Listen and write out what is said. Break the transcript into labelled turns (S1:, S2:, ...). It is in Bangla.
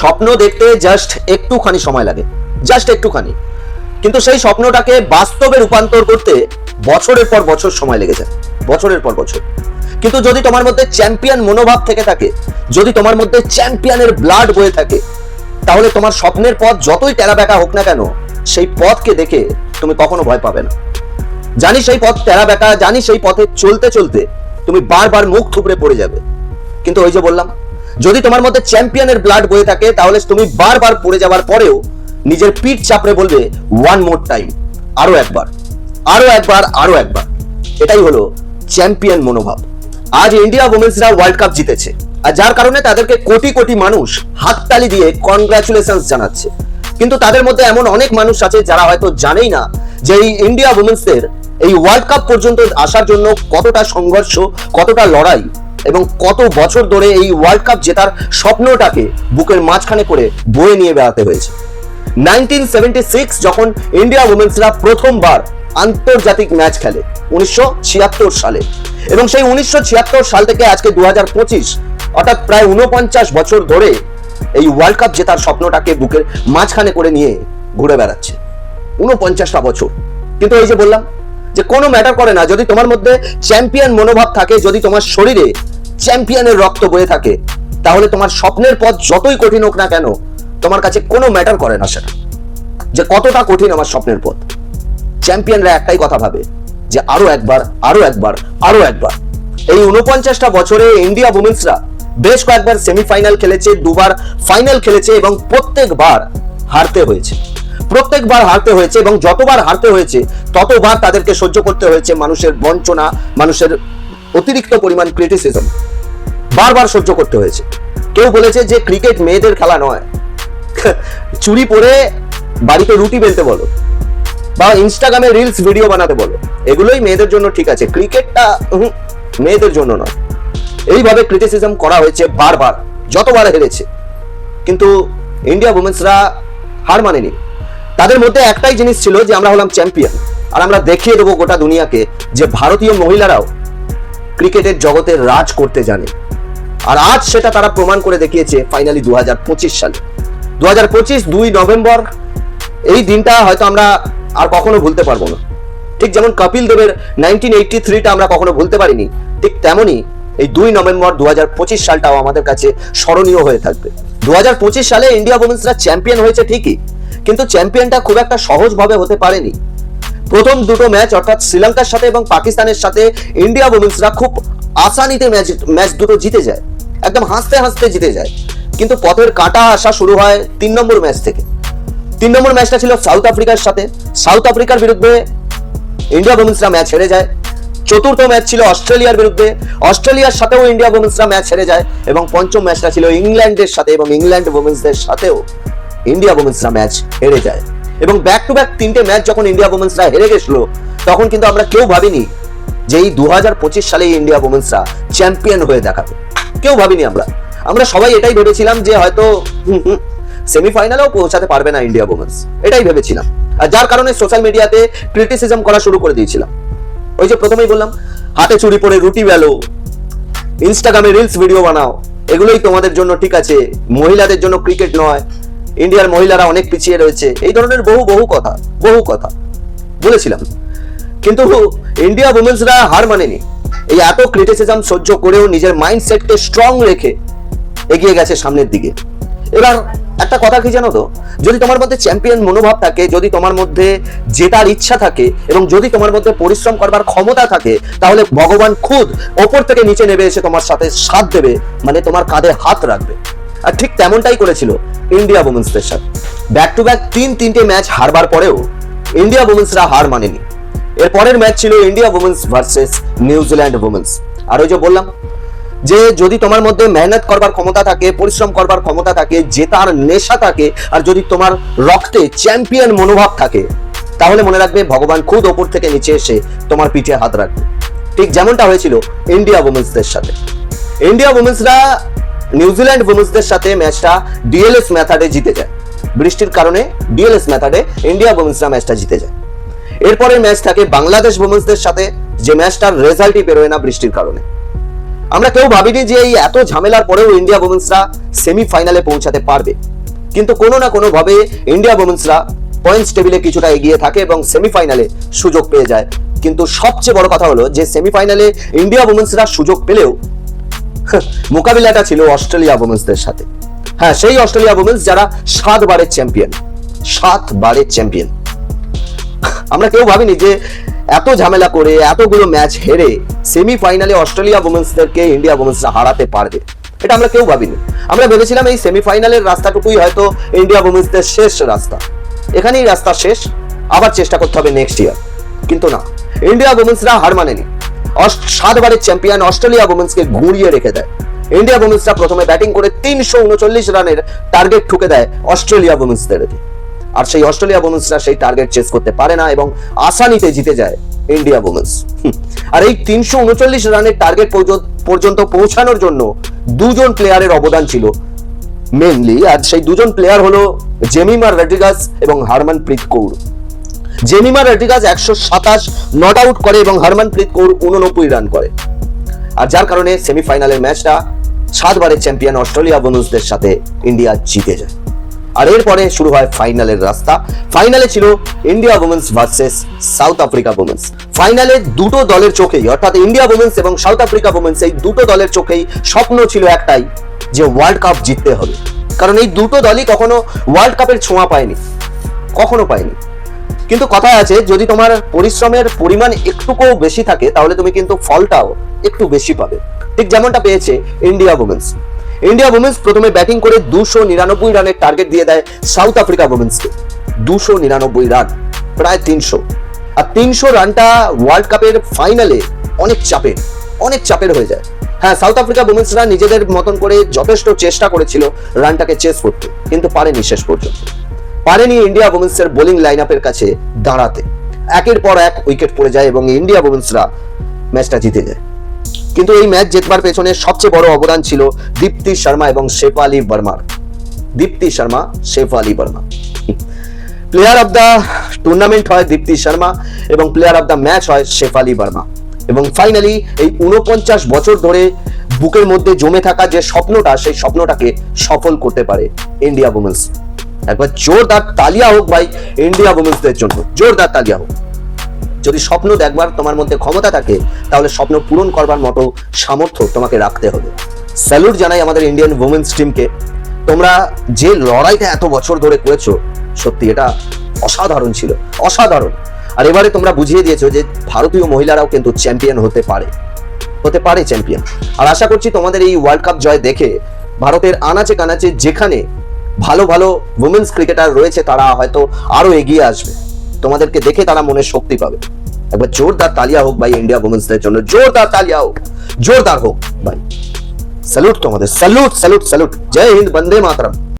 S1: স্বপ্ন দেখতে জাস্ট একটুখানি সময় লাগে জাস্ট একটুখানি। কিন্তু সেই স্বপ্নটাকে বাস্তবে রূপান্তর করতে বছরের পর বছর সময় লেগে যায়, বছরের পর বছর। কিন্তু যদি তোমার মধ্যে চ্যাম্পিয়ন মনোভাব থেকে থাকে, যদি তোমার মধ্যে চ্যাম্পিয়নের ব্লাড বয়ে থাকে, তাহলে তোমার স্বপ্নের পথ যতই টেরা বেঁকা হোক না কেন, সেই পথকে দেখে তুমি কখনো ভয় পাবে না। জানি সেই পথ টেরা বেঁকা জানি সেই পথে চলতে চলতে তুমি বারবার মুখ থুবড়ে পড়ে যাবে। কিন্তু ওই যে বললাম যদি তোমার মধ্যে চ্যাম্পিয়নের ব্লাড বয়ে থাকে, তাহলে তুমি বারবার পড়ে যাওয়ার পরেও নিজের পিঠ চাপড়ে বলবে ওয়ান মোর টাইম আরও একবার আরও একবার আরও একবার। এটাই হলো চ্যাম্পিয়ন মনোভাব। আজ ইন্ডিয়া উমেন্সরা ওয়ার্ল্ড কাপ জিতেছে। আর যার কারণে তাদেরকে কোটি কোটি মানুষ হাততালি দিয়ে কনগ্রাচুলেশন জানাচ্ছে। কিন্তু তাদের মধ্যে এমন অনেক মানুষ আছে যারা হয়তো জানেই না যে এই ইন্ডিয়া উমেন্সদের এই ওয়ার্ল্ড কাপ পর্যন্ত আসার জন্য কতটা সংঘর্ষ, কতটা লড়াই এবং কত বছর ধরে এই ওয়ার্ল্ড কাপ জেতার স্বপ্নটাকে বুকের মাঝখানে করে বয়ে নিয়ে বেড়াতে হয়েছে। নাইনটিন যখন ইন্ডিয়া উমেন্সরা প্রথমবার আন্তর্জাতিক ম্যাচ খেলে, উনিশশো সালে। এবং সেই উনিশশো সাল থেকে আজকে দু অর্থাৎ প্রায় উনপঞ্চাশ বছর ধরে এই ওয়ার্ল্ড কাপ জেতার স্বপ্নটাকে বুকের মাঝখানে করে নিয়ে ঘুরে বেড়াচ্ছে। উনপঞ্চাশটা বছর। কিন্তু এই যে বললাম যে কোনো ম্যাটার করে না। যদি তোমার মধ্যে চ্যাম্পিয়ন মনোভাব থাকে, যদি তোমার শরীরে চ্যাম্পিয়নের রক্ত বয়ে থাকে, তাহলে তোমার স্বপ্নের পথ যতই কঠিন হোক না কেন, তোমার কাছে কোনো ম্যাটার করে না সেটা। যে কতটা কঠিন আমার স্বপ্নের পথ। চ্যাম্পিয়নরা একটাই কথা ভাবে, যে আরও একবার আরও একবার আরও একবার। এই উনপঞ্চাশটা বছরে ইন্ডিয়া উমেন্সরা বেশ কয়েকবার সেমিফাইনাল খেলেছে, দুবার ফাইনাল খেলেছে এবং প্রত্যেকবার হারতে হয়েছে। প্রত্যেকবার হারতে হয়েছে এবং যতবার হারতে হয়েছে, ততবার তাদেরকে সহ্য করতে হয়েছে মানুষের বঞ্চনা, মানুষের অতিরিক্ত পরিমাণ ক্রিটিসিজম বারবার সহ্য করতে হয়েছে। কেউ বলেছে যে ক্রিকেট মেয়েদের খেলা নয়। চুরি পরে বাড়িতে রুটি বেলতে বলো বা ইনস্টাগ্রামে রিলস ভিডিও বানাতে বলো। এগুলোই মেয়েদের জন্য ঠিক আছে। ক্রিকেটটা মেয়েদের জন্য নয়। এইভাবে ক্রিটিসিজম করা হয়েছে বারবার, যতবার হেরেছে। কিন্তু ইন্ডিয়া উমেন্সরা হার মানেনি। তাদের মধ্যে একটাই জিনিস ছিল যে আমরা হলাম চ্যাম্পিয়ন আর আমরা দেখিয়ে দেবো গোটা দুনিয়াকে যে ভারতীয় মহিলারাও ক্রিকেটের জগতে রাজ করতে জানে। আর আজ সেটা তারা প্রমাণ করে দেখিয়েছে ফাইনালি দু সালে। দু হাজার পঁচিশ দুই নভেম্বর, এই দিনটা হয়তো আমরা আর কখনো ভুলতে পারব না। ঠিক যেমন কপিল দেবের নাইনটিন এইটটি থ্রিটা আমরা কখনো ভুলতে পারিনি, ঠিক তেমনই এই দুই নভেম্বর দু হাজার পঁচিশ সালটাও আমাদের কাছে স্মরণীয় হয়ে থাকবে। দু হাজার পঁচিশ সালে ইন্ডিয়া উমেন্সরা চ্যাম্পিয়ন হয়েছে ঠিকই, কিন্তু চ্যাম্পিয়নটা খুব একটা সহজভাবে হতে পারেনি। প্রথম দুটো ম্যাচ অর্থাৎ শ্রীলঙ্কার সাথে এবং পাকিস্তানের সাথে ইন্ডিয়া উমেন্সরা খুব আসানিতে ম্যাচ ম্যাচ দুটো জিতে যায়। একদম হাসতে হাসতে জিতে যায়। কিন্তু পথের কাটা আসা শুরু হয় তিন নম্বর ম্যাচ থেকে। তিন নম্বর ম্যাচটা ছিল সাউথ আফ্রিকার সাথে। সাউথ আফ্রিকার বিরুদ্ধে ইন্ডিয়া উমেন্সরা ম্যাচ হেরে যায়। চতুর্থ ম্যাচ ছিল অস্ট্রেলিয়ার বিরুদ্ধে। অস্ট্রেলিয়ার সাথেও ইন্ডিয়া উমেন্সরা ম্যাচ হেরে যায় এবং পঞ্চম ম্যাচটা ছিল ইংল্যান্ডের সাথে এবং ইংল্যান্ড উমেন্সদের সাথেও ইন্ডিয়া উমেন্সরা ম্যাচ হেরে যায়। এবং ব্যাক টু ব্যাক তিনটে ম্যাচ যখন ইন্ডিয়া উমেন্সরা হেরে গেছিল, তখন কিন্তু আমরা কেউ ভাবিনি যে এই দু হাজার পঁচিশ সালে ইন্ডিয়া উমেন্সরা চ্যাম্পিয়ন হয়ে দেখাবে। কেউ ভাবিনি আমরা। আমরা সবাই এটাই ভেবেছিলাম যে হয়তো সেমিফাইনালেও পৌঁছাতে পারবে না ইন্ডিয়া উমেন্স এটাই ভেবেছিলাম। আর যার কারণে সোশ্যাল মিডিয়াতে ক্রিটিসিজম করা শুরু করে দিয়েছিলাম। ওই যে প্রথমেই বললাম, হাতে চুরি পরে রুটি বেলো ইনস্টাগ্রামে রিলস ভিডিও বানাও, এগুলোই তোমাদের জন্য ঠিক আছে। মহিলাদের জন্য ক্রিকেট নয় ইন্ডিয়ার মহিলারা অনেক পিছিয়ে রয়েছে। এই ধরনের বহু বহু কথা বহু কথা বলেছিলাম। কিন্তু ইন্ডিয়া উমেন্সরা হার মানেনি। এই এত ক্রিটিসিজম সহ্য করেও নিজের মাইন্ডসেটকে স্ট্রং রেখে এগিয়ে গেছে সামনের দিকে। এবার একটা কথা কি জানো তো? যদি তোমার মধ্যে চ্যাম্পিয়ন মনোভাব থাকে, যদি তোমার মধ্যে জেতার ইচ্ছা থাকে, এবং যদি তোমার মধ্যে পরিশ্রম করবার ক্ষমতা থাকে, তাহলে ভগবান খুদ ওপর থেকে নিচে নেমে এসে তোমার সাথে সাথ দেবে মানে তোমার কাঁধে হাত রাখবে। আর ঠিক তেমনটাই করেছিল ইন্ডিয়া উমেন্সদের সাথে। ব্যাক টু ব্যাক তিন তিনটে ম্যাচ হারবার পরেও ইন্ডিয়া উমেন্সরা হার মানেনি। এর পরের ম্যাচ ছিল India women's versus New Zealand women's আর ওই যে বললাম, যে যদি তোমার মধ্যে মেহনত করবার ক্ষমতা থাকে, পরিশ্রম করবার ক্ষমতা থাকে, জেতার নেশা থাকে, আর যদি তোমার রক্তে চ্যাম্পিয়ন মনোভাব থাকে, তাহলে মনে রাখবে ভগবান খুদ ওপর থেকে নিচে এসে তোমার পিঠে হাত রাখবে। ঠিক যেমনটা হয়েছিল ইন্ডিয়া উমেন্সদের সাথে। ইন্ডিয়া উমেন্সরা নিউজিল্যান্ড উমেন্সদের সাথে ম্যাচটা ডিএলএস মেথডে জিতে যায়। বৃষ্টির কারণে ডিএলএস মেথডে ইন্ডিয়া উমেন্সরা ম্যাচটা জিতে যায়। এরপরে ম্যাচ থাকে বাংলাদেশ উমেন্সদের সাথে, যে ম্যাচটার রেজাল্টই বেরোয় না বৃষ্টির কারণে। আমরা কেউ ভাবিনি যে এই এত ঝামেলার পরেও ইন্ডিয়া উমেন্সরা সেমিফাইনালে পৌঁছাতে পারবে। কিন্তু কোনো না কোনো ভাবে ইন্ডিয়া ওমেন্সরা পয়েন্টস টেবিলে কিছুটা এগিয়ে থাকে এবং সেমিফাইনালে সুযোগ পেয়ে যায়। কিন্তু সবচেয়ে বড় কথা হলো যে সেমিফাইনালে ইন্ডিয়া ওমেন্সরা সুযোগ পেলেও মোকাবিলাটা ছিল অস্ট্রেলিয়া ওমেন্সদের সাথে। হ্যাঁ সেই অস্ট্রেলিয়া ওমেন্স যারা সাতবারের চ্যাম্পিয়ন সাতবারের চ্যাম্পিয়ন। আমরা কেউ ভাবিনি যে এত ঝামেলা করে, এতগুলো ম্যাচ হেরে সেমিফাইনালে অস্ট্রেলিয়া ওমেন্সদেরকে ইন্ডিয়া ওমেন্সরা হারাতে পারবে। এটা আমরা কেউ ভাবিনি। আমরা ভেবেছিলাম এই সেমিফাইনালের রাস্তাটুকুই হয়তো ইন্ডিয়া ওমেন্সদের শেষ রাস্তা। এখানেই রাস্তা শেষ, আবার চেষ্টা করতে হবে নেক্সট ইয়ার কিন্তু না, ইন্ডিয়া ওমেন্সরা হার মানেনি। সাতবারের চ্যাম্পিয়ন অস্ট্রেলিয়া ওমেন্সকে ঘুরিয়ে রেখে দেয়। ইন্ডিয়া ওমেন্সরা প্রথমে ব্যাটিং করে তিনশো উনচল্লিশ রানের টার্গেট ঠুকে দেয় অস্ট্রেলিয়া ওমেন্সদের আর সেই অস্ট্রেলিয়া ওমেন্সরা সেই টার্গেট চেস করতে পারে না এবং আসানিতে জিতে যায় ইন্ডিয়া ওমেন্স আর এই তিনশো উনচল্লিশ রানের টার্গেট পর্যন্ত পৌঁছানোর জন্য দুজন প্লেয়ারের অবদান ছিল মেনলি আর সেই দুজন প্লেয়ার হলো জেমিমা রড্রিগাস এবং হারমানপ্রীত কৌর জেমিমা রড্রিগাস একশো সাতাশ নট আউট করে এবং হারমানপ্রীত কৌর উননব্বই রান করে। আর যার কারণে সেমিফাইনালের ম্যাচটা সাতবারের চ্যাম্পিয়ন অস্ট্রেলিয়া বনুসদের সাথে ইন্ডিয়া জিতে যায়। আর এরপরে শুরু হয় ফাইনালের রাস্তা। ফাইনালে ছিল India women's versus South Africa women's ফাইনালে দুটো দলের চোখেই, অর্থাৎ ইন্ডিয়া ওমেন্স এবং সাউথ আফ্রিকা উমেন্স এই দুটো দলের চোখেই স্বপ্ন ছিল একটাই যে ওয়ার্ল্ড কাপ জিততে হবে। কারণ এই দুটো দলই কখনো ওয়ার্ল্ড কাপের ছোঁয়া পায়নি। কখনো পায়নি। কিন্তু কথা আছে, যদি তোমার পরিশ্রমের পরিমাণ একটুকুও বেশি থাকে, তাহলে তুমি কিন্তু ফলটাও একটু বেশি পাবে। ঠিক যেমনটা পেয়েছে ইন্ডিয়া উমেন্স ইন্ডিয়া উমেন্স প্রথমে ব্যাটিং করে দুশো নিরানব্বই রানের টার্গেট দিয়ে দেয় সাউথ আফ্রিকা উমেন্সকে দুশো নিরানব্বই রান, প্রায় তিনশো। আর তিনশো রানটা ওয়ার্ল্ড কাপের ফাইনালে অনেক চাপের অনেক চাপের হয়ে যায়। হ্যাঁ সাউথ আফ্রিকা উমেন্সরা নিজেদের মতন করে যথেষ্ট চেষ্টা করেছিল রানটাকে চেস করতে, কিন্তু পারেনি শেষ পর্যন্ত। পারেনি ইন্ডিয়া উমেন্সের বোলিং লাইন আপের কাছে দাঁড়াতে। একের পর এক উইকেট পড়ে যায় এবং ইন্ডিয়া উমেন্সরা ম্যাচটা জিতে যায়। কিন্তু এই ম্যাচ জেতবার পেছনে সবচেয়ে বড় অবদান ছিল দীপ্তি শর্মা এবং Shafali Verma. Deepti Sharma, Shafali Verma. Player of the tournament হয় দীপ্তি শর্মা এবং প্লেয়ার অফ দ্য ম্যাচ হয় শেফালি বর্মা। এবং ফাইনালি এই উনপঞ্চাশ বছর ধরে বুকের মধ্যে জমে থাকা যে স্বপ্নটা, সেই স্বপ্নটাকে সফল করতে পারে ইন্ডিয়া উমেন্স একবার জোরদার তালিয়া হোক ভাই ইন্ডিয়া উমেন্সদের জন্য। জোরদার তালিয়া হোক। যদি স্বপ্ন দেখবার তোমার মধ্যে ক্ষমতা থাকে, তাহলে স্বপ্ন পূরণ করবার মতো সামর্থ্য তোমাকে রাখতে হবে। স্যালুট জানাই আমাদের ইন্ডিয়ান উমেন্স টিমকে তোমরা যে লড়াইটা এত বছর ধরে করেছ, সত্যি এটা অসাধারণ ছিল, অসাধারণ। আর এবারে তোমরা বুঝিয়ে দিয়েছ যে ভারতীয় মহিলারাও কিন্তু চ্যাম্পিয়ন হতে পারে। হতে পারে চ্যাম্পিয়ন আর আশা করছি তোমাদের এই ওয়ার্ল্ড কাপ জয় দেখে ভারতের আনাচে কানাচে যেখানে ভালো ভালো উমেন্স ক্রিকেটার রয়েছে তারা, হয়তো আরও এগিয়ে আসবে। তোমাদেরকে দেখে তারা মনে শক্তি পাবে। একবার জোরদার তালিয়া হোক ভাই ইন্ডিয়া উমেন্সদের জন্য, জোরদার তালিয়া হোক, জোরদার হোক ভাই। স্যালুট তোমাদের স্যালুট স্যালুট স্যালুট জয় হিন্দ, বন্দে মাতরম।